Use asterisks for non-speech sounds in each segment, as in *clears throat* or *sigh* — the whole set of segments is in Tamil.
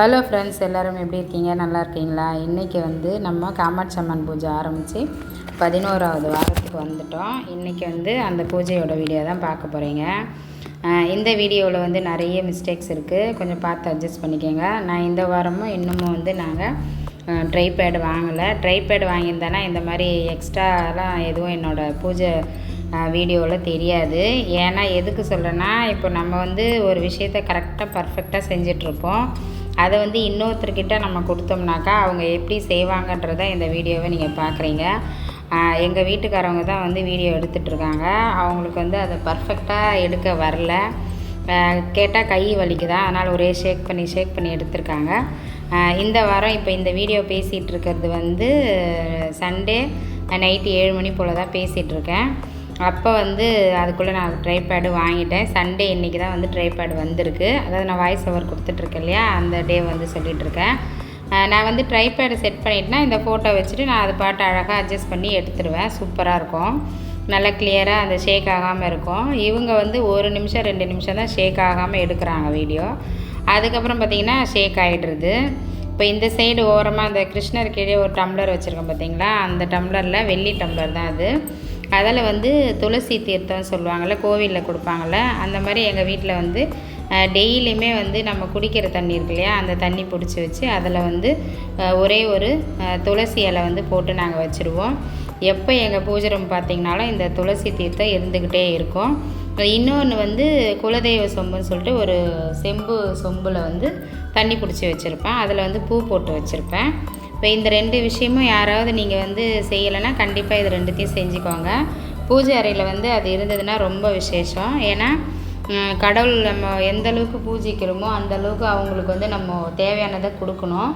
ஹலோ ஃப்ரெண்ட்ஸ் எல்லோரும் எப்படி இருக்கீங்க? நல்லா இருக்கீங்களா? இன்றைக்கி வந்து நம்ம காமாட்சி அம்மன் பூஜை ஆரம்பித்து பதினோராவது வாரத்துக்கு வந்துட்டோம். இன்றைக்கி வந்து அந்த பூஜையோட வீடியோ தான் பார்க்க போகிறீங்க இந்த வீடியோவில் வந்து நிறைய மிஸ்டேக்ஸ் இருக்குது கொஞ்சம் பார்த்து அட்ஜஸ்ட் பண்ணிக்கோங்க. நான் இந்த வாரமும் இன்னமும் வந்து நாங்கள் ட்ரை பேடு வாங்கலை. ட்ரை பேடு வாங்கியிருந்தேன்னா இந்த மாதிரி எக்ஸ்ட்ராலாம் எதுவும் என்னோடய பூஜை வீடியோவில் தெரியாது. ஏன்னா எதுக்கு சொல்கிறேன்னா இப்போ நம்ம வந்து ஒரு விஷயத்த கரெக்டாக பர்ஃபெக்டாக செஞ்சிட்ருப்போம் அதை வந்து இன்னொருத்தர்கிட்ட நம்ம கொடுத்தோம்னாக்கா அவங்க எப்படி செய்வாங்கன்றத இந்த வீடியோவை நீங்கள் பார்க்குறீங்க எங்கள் வீட்டுக்காரவங்க தான் வந்து வீடியோ எடுத்துகிட்ருக்காங்க அவங்களுக்கு வந்து அதை பர்ஃபெக்டாக எடுக்க வரல. கேட்டால் கை வலிக்குதா? அதனால் ஒரே ஷேக் பண்ணி ஷேக் பண்ணி எடுத்திருக்காங்க. இந்த வாரம் இப்போ இந்த வீடியோ பேசிகிட்டு இருக்கிறது வந்து சண்டே நைட்டு ஏழு மணி போல் தான் பேசிகிட்ருக்கேன் அப்போ வந்து அதுக்குள்ளே நான் ட்ரை பேடு வாங்கிட்டேன். சண்டே இன்றைக்கி தான் வந்து ட்ரை பேடு வந்திருக்கு. அதாவது நான் வாய்ஸ் ஓவர் கொடுத்துட்ருக்கேன் இல்லையா? அந்த டே வந்து சொல்லிகிட்ருக்கேன் நான் வந்து ட்ரை பேடு செட் பண்ணிட்டேன்னா இந்த ஃபோட்டோ வச்சுட்டு நான் அது பாட்டு அழகாக அட்ஜஸ்ட் பண்ணி எடுத்துருவேன். சூப்பராக இருக்கும். நல்லா கிளியராக அந்த ஷேக் ஆகாமல் இருக்கும். இவங்க வந்து ஒரு நிமிஷம் ரெண்டு நிமிஷம் தான் ஷேக் ஆகாமல் எடுக்கிறாங்க வீடியோ அதுக்கப்புறம் பார்த்திங்கன்னா ஷேக் ஆகிடுறது இப்போ இந்த சைடு ஓரமாக அந்த கிருஷ்ணர் கீழே ஒரு டம்ளர் வச்சுருக்கோம் பார்த்தீங்களா? அந்த டம்ளரில் வெள்ளி டம்ளர் தான் அது. அதில் வந்து துளசி தீர்த்தம் சொல்லுவாங்கள்ல கோவிலில் கொடுப்பாங்கள்ல அந்த மாதிரி எங்கள் வீட்டில் வந்து டெய்லியுமே வந்து நம்ம குடிக்கிற தண்ணி இருக்கு இல்லையா அந்த தண்ணி பிடிச்சி வச்சு அதில் வந்து ஒரே ஒரு துளசி இலை வந்து போட்டு நாங்கள் வச்சுருவோம். எப்போ எங்கள் பூஜை ரூம் பார்த்திங்கனாலும் இந்த துளசி தீர்த்தம் இருந்துக்கிட்டே இருக்கும். இன்னொன்று வந்து குலதெய்வ சொம்புன்னு சொல்லிட்டு ஒரு செம்பு சொம்பில் வந்து தண்ணி பிடிச்சி வச்சுருப்பேன். அதில் வந்து பூ போட்டு வச்சுருப்பேன். இப்போ இந்த ரெண்டு விஷயமும் யாராவது நீங்கள் வந்து செய்யலைன்னா கண்டிப்பாக இது ரெண்டுத்தையும் செஞ்சுக்கோங்க. பூஜை அறையில் வந்து அது இருந்ததுன்னா ரொம்ப விசேஷம். ஏன்னா கடவுள் நம்ம எந்த அளவுக்கு பூஜிக்கிறோமோ அந்த அளவுக்கு அவங்களுக்கு வந்து நம்ம தேவையானதை கொடுக்கணும்.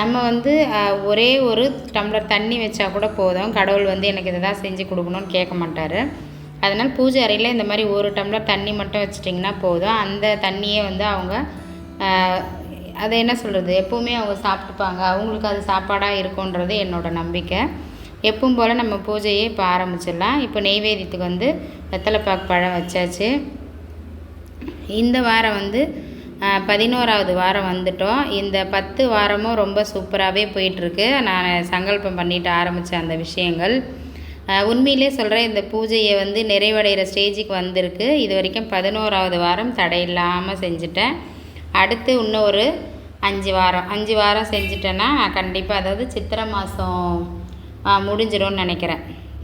நம்ம வந்து ஒரே ஒரு டம்ளர் தண்ணி வச்சா கூட போதும். கடவுள் வந்து எனக்கு இதை தான் செஞ்சு கொடுக்கணும்னு கேட்க மாட்டார். அதனால் பூஜை அறையில் இந்த மாதிரி ஒரு டம்ளர் தண்ணி மட்டும் வச்சிட்டிங்கன்னா போதும். அந்த தண்ணியே வந்து அவங்க அதை என்ன சொல்கிறது எப்போவுமே அவங்க சாப்பிட்டுப்பாங்க. அவங்களுக்கு அது சாப்பாடாக இருக்குன்றது என்னோடய நம்பிக்கை. எப்பவும் போல் நம்ம பூஜையே இப்போ ஆரம்பிச்சிடலாம். இப்போ நெய்வேதியத்துக்கு வந்து வெத்தலைப்பாக்கு பழம் வச்சாச்சு. இந்த வாரம் வந்து பதினோராவது வாரம் வந்துட்டோம். இந்த பத்து வாரமும் ரொம்ப சூப்பராகவே போயிட்டுருக்கு. நான் சங்கல்பம் பண்ணிட்டு ஆரம்பித்த அந்த விஷயங்கள். உண்மையிலே சொல்கிறேன் இந்த பூஜையை வந்து நிறைவடைகிற ஸ்டேஜுக்கு வந்திருக்கு. இது வரைக்கும் பதினோராவது வாரம் தடையில்லாமல் செஞ்சுட்டேன். அடுத்து இன்னும் ஒரு அஞ்சு வாரம். அஞ்சு வாரம் செஞ்சுட்டேன்னா நான் கண்டிப்பாக அதாவது சித்திரை மாதம் முடிஞ்சிடும்னு நினைக்கிறேன்.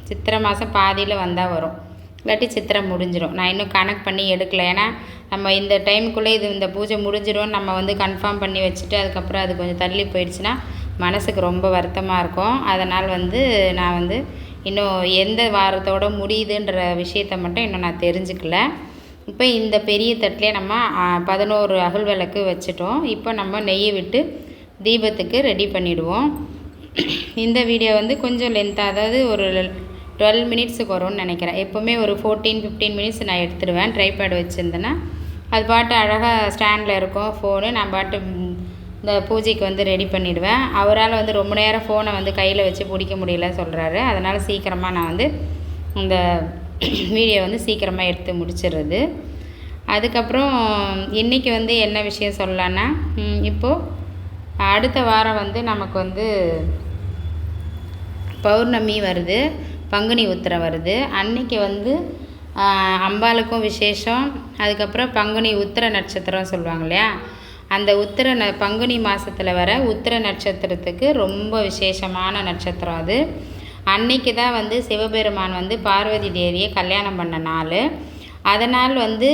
சித்திரை மாதம் பாதியில் வந்தால் வரும். இல்லாட்டி சித்திரை முடிஞ்சிடும் நான் இன்னும் கணக்கு பண்ணி எடுக்கல. ஏன்னா நம்ம இந்த டைமுக்குள்ளே இது இந்த பூஜை முடிஞ்சிடும் நம்ம வந்து கன்ஃபார்ம் பண்ணி வச்சுட்டு அதுக்கப்புறம் அது கொஞ்சம் தள்ளி போயிடுச்சுன்னா மனசுக்கு ரொம்ப வருத்தமாக இருக்கும். அதனால் வந்து நான் வந்து இன்னும் எந்த வாரத்தோடு முடியுதுன்ற விஷயத்த மட்டும் இன்னும் நான் தெரிஞ்சுக்கல. இப்போ இந்த பெரிய தட்டிலே நம்ம பதினோரு அகல் விளக்கு வச்சுட்டோம். இப்போ நம்ம நெய்யை விட்டு தீபத்துக்கு ரெடி பண்ணிவிடுவோம் இந்த வீடியோ வந்து கொஞ்சம் லென்த்தாக அதாவது ஒரு டுவெல் மினிட்ஸுக்கு வரும்னு நினைக்கிறேன். எப்போவுமே ஒரு ஃபோர்டீன் ஃபிஃப்டீன் மினிட்ஸ் நான் எடுத்துடுவேன் ட்ரைபேட் வச்சுருந்தேன்னா அது பாட்டு அழகாக ஸ்டாண்டில் இருக்கும். ஃபோனு நான் பாட்டு இந்த பூஜைக்கு வந்து ரெடி பண்ணிவிடுவேன் அவரால் வந்து ரொம்ப நேரம் ஃபோனை வந்து கையில் வச்சு பிடிக்க முடியல சொல்கிறாரு அதனால் சீக்கிரமாக நான் வந்து இந்த *clears throat* வீடியோ வந்து சீக்கிரமாக எடுத்து முடிச்சிடுறது. அதுக்கப்புறம் இன்றைக்கி வந்து என்ன விஷயம் சொல்லலான்னா இப்போது அடுத்த வாரம் வந்து நமக்கு வந்து பௌர்ணமி வருது பங்குனி உத்திரம் வருது. அன்னைக்கு வந்து அம்பாளுக்கும் விசேஷம். அதுக்கப்புறம் பங்குனி உத்திர நட்சத்திரம் சொல்லுவாங்க இல்லையா? அந்த உத்திர ந பங்குனி மாதத்தில் வர உத்திர நட்சத்திரத்துக்கு ரொம்ப விசேஷமான நட்சத்திரம் அது. அன்னைக்கு தான் வந்து சிவபெருமான் வந்து பார்வதி தேவியை கல்யாணம் பண்ண நாள். அதனால் வந்து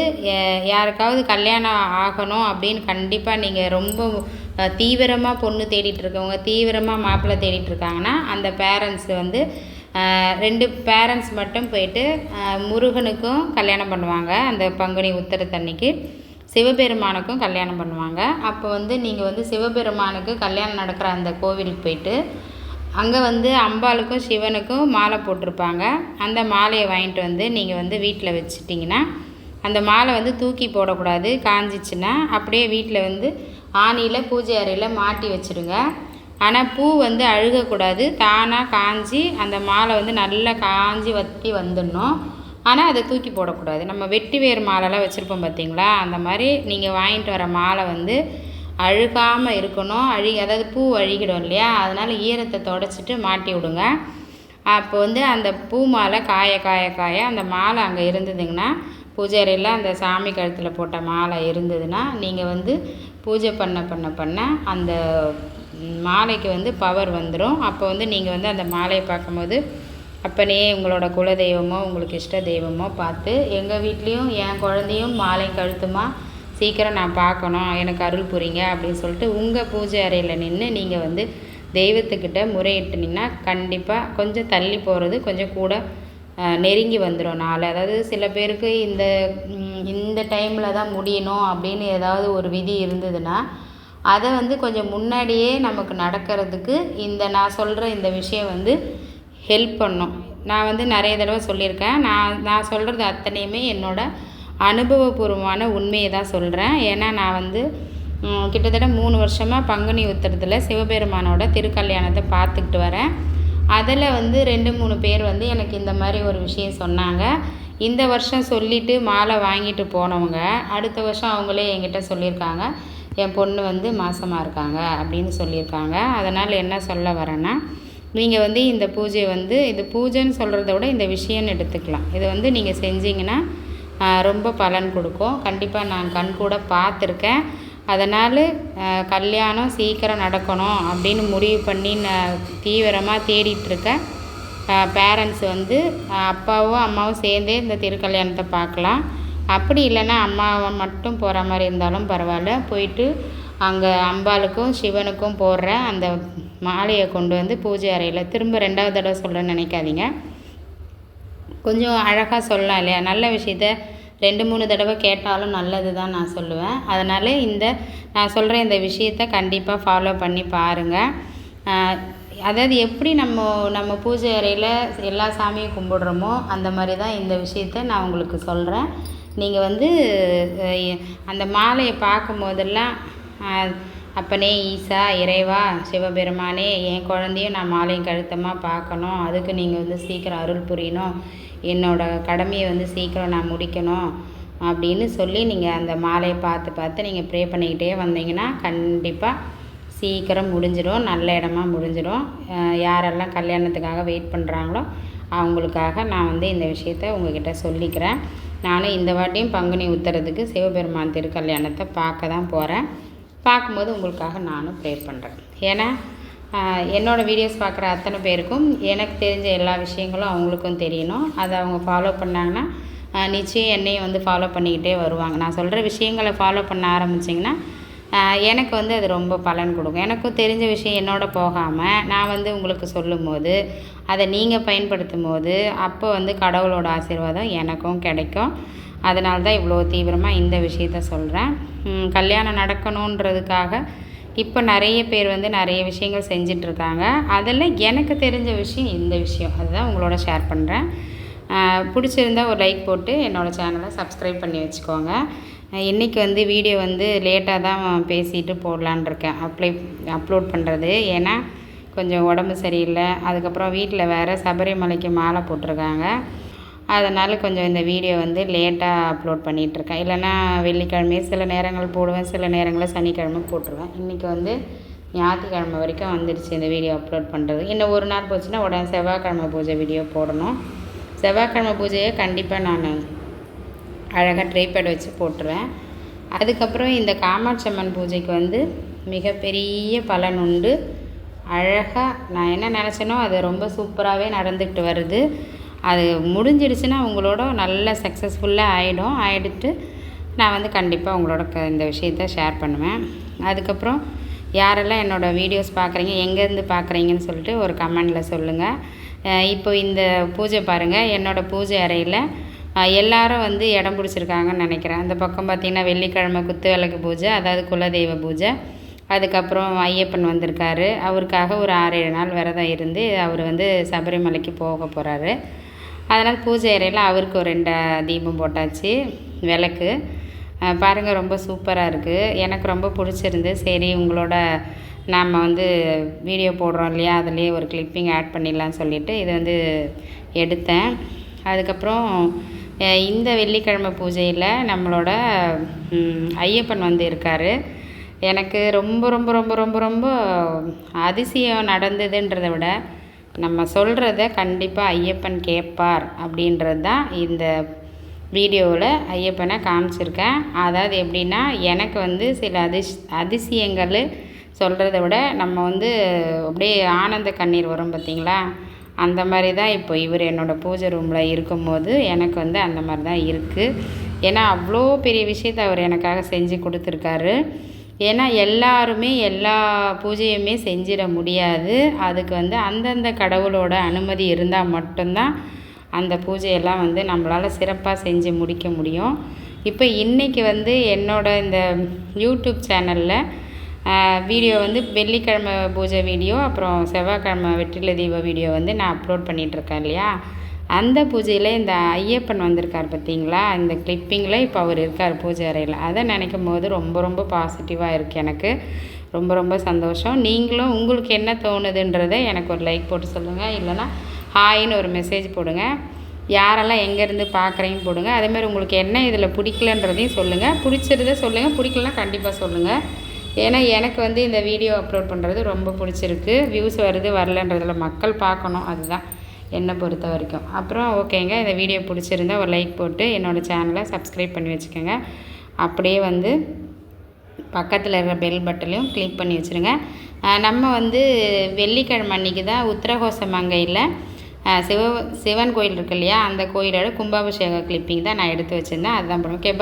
யாருக்காவது கல்யாணம் ஆகணும் அப்படின்னு கண்டிப்பாக நீங்கள் ரொம்ப தீவிரமாக பொண்ணு தேடிட்டு இருக்கவங்க தீவிரமாக மாப்பிள்ளை தேடிட்டு இருக்காங்கன்னா அந்த பேரண்ட்ஸ் வந்து ரெண்டு பேரண்ட்ஸ் மட்டும் போயிட்டு முருகனுக்கும் கல்யாணம் பண்ணுவாங்க அந்த பங்குனி உத்தரத்தன்னைக்கு. சிவபெருமானுக்கும் கல்யாணம் பண்ணுவாங்க. அப்போ வந்து நீங்கள் வந்து சிவபெருமானுக்கு கல்யாணம் நடக்கிற அந்த கோவிலுக்கு போயிட்டு அங்கே வந்து அம்பாளுக்கும் சிவனுக்கும் மாலை போட்டிருப்பாங்க. அந்த மாலையை வாங்கிட்டு வந்து நீங்கள் வந்து வீட்டில் வச்சுட்டிங்கன்னா அந்த மாலை வந்து தூக்கி போடக்கூடாது காஞ்சிச்சுன்னா அப்படியே வீட்டில் வந்து ஆணியில் பூஜை அறையில் மாட்டி வச்சுடுங்க ஆனால் பூ வந்து அழுகக்கூடாது தானாக காஞ்சி அந்த மாலை வந்து நல்லா காஞ்சி வத்தி வந்துடணும். ஆனால் அதை தூக்கி போடக்கூடாது. நம்ம வெட்டி வேர் மாலைலாம் வச்சுருப்போம் பார்த்தீங்களா அந்த மாதிரி நீங்கள் வாங்கிட்டு வர மாலை வந்து அழுகாமல் இருக்கணும். அழி அதாவது பூ அழுகிடும் இல்லையா? அதனால் ஈரத்தை தொடச்சிட்டு மாட்டி விடுங்க. அப்போ வந்து அந்த பூ மாலை காய காய காய அந்த மாலை அங்கே இருந்ததுங்கன்னா பூஜை அந்த சாமி கழுத்தில் போட்ட மாலை இருந்ததுன்னா நீங்கள் வந்து பூஜை பண்ண பண்ண பண்ண அந்த மாலைக்கு வந்து பவர் வந்துடும் அப்போ வந்து நீங்கள் வந்து அந்த மாலையை பார்க்கும்போது அப்பனே உங்களோட குல தெய்வமோ உங்களுக்கு இஷ்ட தெய்வமோ பார்த்து எங்கள் வீட்லேயும் என் குழந்தையும் மாலை கழுத்துமா சீக்கிரம் நான் பார்க்கணும் எனக்கு அருள் புரிங்க அப்படின்னு சொல்லிட்டு உங்கள் பூஜை அறையில் நின்று நீங்கள் வந்து தெய்வத்துக்கிட்ட முறையிட்டுனீங்கன்னா கண்டிப்பாக கொஞ்சம் தள்ளி போகிறது கொஞ்சம் கூட நெருங்கி வந்துடும் நாள். அதாவது சில பேருக்கு இந்த இந்த டைமில் தான் முடியணும் அப்படின்னு ஏதாவது ஒரு விதி இருந்ததுன்னா அதை வந்து கொஞ்சம் முன்னாடியே நமக்கு நடக்கிறதுக்கு இந்த நான் சொல்கிற இந்த விஷயம் வந்து ஹெல்ப் பண்ணும். நான் வந்து நிறைய தடவை சொல்லியிருக்கேன். நான் நான் சொல்கிறது அத்தனையுமே என்னோடய அனுபவபூர்வமான உண்மையை தான் சொல்கிறேன் ஏன்னா நான் வந்து கிட்டத்தட்ட மூணு வருஷமாக பங்குனி உத்திரத்தில் சிவபெருமானோட திருக்கல்யாணத்தை பார்த்துக்கிட்டு வரேன். அதில் வந்து ரெண்டு மூணு பேர் வந்து எனக்கு இந்த மாதிரி ஒரு விஷயம் சொன்னாங்க. இந்த வருஷம் சொல்லிவிட்டு மாலை வாங்கிட்டு போனவங்க அடுத்த வருஷம் அவங்களே என்கிட்ட சொல்லியிருக்காங்க என் பொண்ணு வந்து மாசமாக இருக்காங்க அப்படின்னு சொல்லியிருக்காங்க. அதனால் என்ன சொல்ல வரேன்னா நீங்கள் வந்து இந்த பூஜையை வந்து இது பூஜைன்னு சொல்கிறத விட இந்த விஷயம்னு எடுத்துக்கலாம். இதை வந்து நீங்கள் செஞ்சீங்கன்னா ரொம்ப பலன் கொடுக்கும். கண்டிப்பாக நான் கண் கூட பார்த்துருக்கேன். அதனால் கல்யாணம் சீக்கிரம் நடக்கணும் அப்படின்னு முடிவு பண்ணி நான் தீவிரமாக தேடிட்டுருக்கேன். பேரண்ட்ஸ் வந்து அப்பாவும் அம்மாவும் சேர்ந்தே இந்த திருக்கல்யாணத்தை பார்க்கலாம். அப்படி இல்லைன்னா அம்மாவை மட்டும் போகிற மாதிரி இருந்தாலும் பரவாயில்ல. போயிட்டு அங்கே அம்பாளுக்கும் சிவனுக்கும் போடுற அந்த மாலையை கொண்டு வந்து பூஜை அறையில் திரும்ப ரெண்டாவது தடவை சொல்ல நினைக்காதீங்க. கொஞ்சம் அழகாக சொல்லலாம் இல்லையா? நல்ல விஷயத்த ரெண்டு மூணு தடவை கேட்டாலும் நல்லது தான் நான் சொல்லுவேன். அதனால் இந்த நான் சொல்கிற இந்த விஷயத்த கண்டிப்பாக ஃபாலோ பண்ணி பாருங்கள் அதாவது எப்படி நம்ம நம்ம பூஜை அறையில் எல்லா சாமியும் கும்பிடுறோமோ அந்த மாதிரி தான் இந்த விஷயத்த நான் உங்களுக்கு சொல்கிறேன் நீங்கள் வந்து அந்த மாலையை பார்க்கும் போதெல்லாம் அப்பனே ஈசா இறைவா சிவபெருமானே என் குழந்தையும் நான் மாலையும் கழுத்தமாக பார்க்கணும். அதுக்கு நீங்கள் வந்து சீக்கிரம் அருள் புரியணும். என்னோடய கடமையை வந்து சீக்கிரம் நான் முடிக்கணும் அப்படின்னு சொல்லி நீங்கள் அந்த மாலையை பார்த்து பார்த்து நீங்கள் ப்ரே பண்ணிக்கிட்டே வந்தீங்கன்னா கண்டிப்பாக சீக்கிரம் முடிஞ்சிடும். நல்ல இடமா முடிஞ்சிடும். யாரெல்லாம் கல்யாணத்துக்காக வெயிட் பண்ணுறாங்களோ அவங்களுக்காக நான் வந்து இந்த விஷயத்த உங்ககிட்ட சொல்லிக்கிறேன். நானும் இந்த வாட்டியும் பங்குனி உத்தரத்துக்கு சிவபெருமான் திருக்கல்யாணத்தை பார்க்க தான் போகிறேன் பார்க்கும்போது உங்களுக்காக நானும் ப்ரே பண்ணுறேன் ஏன்னா என்னோடய வீடியோஸ் பார்க்குற அத்தனை பேருக்கும் எனக்கு தெரிஞ்ச எல்லா விஷயங்களும் அவங்களுக்கும் தெரியணும். அதை அவங்க ஃபாலோ பண்ணாங்கன்னா நிச்சயம் என்னையும் வந்து ஃபாலோ பண்ணிக்கிட்டே வருவாங்க. நான் சொல்கிற விஷயங்களை ஃபாலோ பண்ண ஆரம்பிச்சிங்கன்னா எனக்கு வந்து அது ரொம்ப பலன் கொடுக்கும். எனக்கும் தெரிஞ்ச விஷயம் என்னோட போகாமல் நான் வந்து உங்களுக்கு சொல்லும் போது அதை நீங்கள் பயன்படுத்தும் போது அப்போ வந்து கடவுளோட ஆசீர்வாதம் எனக்கும் கிடைக்கும். அதனால தான் இவ்வளோ தீவிரமாக இந்த விஷயத்த சொல்கிறேன் கல்யாணம் நடக்கணுன்றதுக்காக இப்போ நிறைய பேர் வந்து நிறைய விஷயங்கள் செஞ்சிட்ருக்காங்க அதில் எனக்கு தெரிஞ்ச விஷயம் இந்த விஷயம். அதுதான் உங்களோட ஷேர் பண்ணுறேன் பிடிச்சிருந்தா ஒரு லைக் போட்டு என்னோடய சேனலை சப்ஸ்கிரைப் பண்ணி வச்சுக்கோங்க. இன்றைக்கி வந்து வீடியோ வந்து லேட்டாக தான் பேசிட்டு போடலான் இருக்கேன். அப்ளை அப்லோட் பண்ணுறது ஏன்னா கொஞ்சம் உடம்பு சரியில்லை. அதுக்கப்புறம் வீட்டில் வேறு சபரிமலைக்கு மாலை போட்டிருக்காங்க. அதனால் கொஞ்சம் இந்த வீடியோ வந்து லேட்டாக அப்லோட் பண்ணிகிட்ருக்கேன் இல்லைனா வெள்ளிக்கிழமையே சில நேரங்கள் போடுவேன் சில நேரங்களில் சனிக்கிழமை போட்டுருவேன். இன்றைக்கி வந்து ஞாயிற்றுக்கிழமை வரைக்கும் வந்துடுச்சு இந்த வீடியோ அப்லோட் பண்ணுறது இன்னும் ஒரு நாள் போச்சுன்னா உடனே செவ்வாய்க்கிழமை பூஜை வீடியோ போடணும். செவ்வாய்க்கிழமை பூஜையை கண்டிப்பாக நான் அழகாக ட்ரைபேட் வச்சு போட்டுருவேன். அதுக்கப்புறம் இந்த காமாட்சி அம்மன் பூஜைக்கு வந்து மிகப்பெரிய பலன் உண்டு. அழகாக நான் என்ன நினச்சேனோ அது ரொம்ப சூப்பராகவே நடந்துக்கிட்டு வருது. அது முடிஞ்சிடுச்சுன்னா உங்களோட நல்ல சக்ஸஸ்ஃபுல்லாக ஆகிடும் ஆகிடுட்டு நான் வந்து கண்டிப்பாக உங்களோட க இந்த விஷயத்த ஷேர் பண்ணுவேன். அதுக்கப்புறம் யாரெல்லாம் என்னோடய வீடியோஸ் பார்க்குறீங்க எங்கேருந்து பார்க்குறீங்கன்னு சொல்லிட்டு ஒரு கமெண்டில் சொல்லுங்கள் இப்போ இந்த பூஜை பாருங்கள் என்னோடய பூஜை அறையில் எல்லாரும் வந்து இடம் பிடிச்சிருக்காங்கன்னு நினைக்கிறேன். அந்த பக்கம் பார்த்திங்கன்னா வெள்ளிக்கிழமை குத்து விளக்கு பூஜை அதாவது குலதெய்வ பூஜை. அதுக்கப்புறம் ஐயப்பன் வந்திருக்காரு. அவருக்காக ஒரு ஆறு ஏழு நாள் விரதம் இருந்து அவர் வந்து சபரிமலைக்கு போக போகிறாரு அதனால் பூஜை அறையில் அவருக்கு ஒரு ரெண்டு தீபம் போட்டாச்சு விளக்கு. பாருங்கள் ரொம்ப சூப்பராக இருக்குது எனக்கு ரொம்ப பிடிச்சிருந்து சரி உங்களோட நாம் வந்து வீடியோ போடுறோம் இல்லையா அதுலேயே ஒரு கிளிப்பிங் ஆட் பண்ணிடலான்னு சொல்லிவிட்டு இது வந்து எடுத்தேன். அதுக்கப்புறம் இந்த வெள்ளிக்கிழமை பூஜையில் நம்மளோட ஐயப்பன் வந்து இருக்கார். எனக்கு ரொம்ப ரொம்ப ரொம்ப ரொம்ப ரொம்ப அதிசயம் நடந்ததுன்றதை விட நம்ம சொல்கிறத கண்டிப்பாக ஐயப்பன் கேட்பார் அப்படின்றது தான் இந்த வீடியோவில் ஐயப்பனை காமிச்சிருக்கேன். அதாவது எப்படின்னா எனக்கு வந்து சில அதிஷ் அதிசயங்கள் சொல்கிறத விட நம்ம வந்து அப்படியே ஆனந்த கண்ணீர் வரும் பார்த்திங்களா அந்த மாதிரி தான் இப்போ இவர் என்னோடய பூஜை ரூமில் இருக்கும்போது எனக்கு வந்து அந்த மாதிரி தான் இருக்குது ஏன்னா அவ்வளோ பெரிய விஷயத்தை அவர் எனக்காக செஞ்சு கொடுத்துருக்காரு. ஏன்னா எல்லாருமே எல்லா பூஜையுமே செஞ்சிட முடியாது. அதுக்கு வந்து அந்தந்த கடவுளோட அனுமதி இருந்தால் மட்டும்தான் அந்த பூஜையெல்லாம் வந்து நம்மளால் சிறப்பாக செஞ்சு முடிக்க முடியும். இப்போ இன்றைக்கி வந்து என்னோட இந்த யூடியூப் சேனலில் வீடியோ வந்து வெள்ளிக்கிழமை பூஜை வீடியோ அப்புறம் செவ்வாய்க்கிழமை வெற்றில தீப வீடியோ வந்து நான் அப்லோட் பண்ணிகிட்ருக்கேன் இல்லையா? அந்த பூஜையில் இந்த ஐயப்பன் வந்திருக்கார் பார்த்தீங்களா? இந்த கிளிப்பிங்கில் இப்போ அவர் இருக்கார் பூஜை அறையில். அதை நினைக்கும் போது ரொம்ப ரொம்ப பாசிட்டிவாக இருக்குது எனக்கு. ரொம்ப ரொம்ப சந்தோஷம். நீங்களும் உங்களுக்கு என்ன தோணுதுன்றதை எனக்கு ஒரு லைக் போட்டு சொல்லுங்கள் இல்லைனா ஹாய்னு ஒரு மெசேஜ் போடுங்க. யாரெல்லாம் எங்கேருந்து பார்க்குறீங்கன்னு போடுங்க. அதேமாதிரி உங்களுக்கு என்ன இதில் பிடிக்கலன்றதையும் சொல்லுங்கள் பிடிச்சிருந்தே சொல்லுங்கள் பிடிக்கலனா கண்டிப்பாக சொல்லுங்கள் ஏன்னா எனக்கு வந்து இந்த வீடியோ அப்லோட் பண்ணுறது ரொம்ப பிடிச்சிருக்கு. வியூஸ் வருது வரலன்றதில் மக்கள் பார்க்கணும். அதுதான். என்னை பொறுத்த வரைக்கும். அப்புறம் ஓகேங்க இந்த வீடியோ பிடிச்சிருந்தா ஒரு லைக் போட்டு என்னோடய சேனலை சப்ஸ்கிரைப் பண்ணி வச்சுக்கோங்க. அப்படியே வந்து பக்கத்தில் இருக்கிற பெல் பட்டனையும் கிளிக் பண்ணி வச்சுருங்க. நம்ம வந்து வெள்ளிக்கிழமை அன்றைக்கி தான் உத்தரகோச மங்கையில் சிவ சிவன் கோயில் இருக்கு இல்லையா அந்த கோயிலோட கும்பாபிஷேக கிளிப்பிங் தான் நான் எடுத்து வச்சுருந்தேன். அதுதான் பண்ணுவோம் ஓகே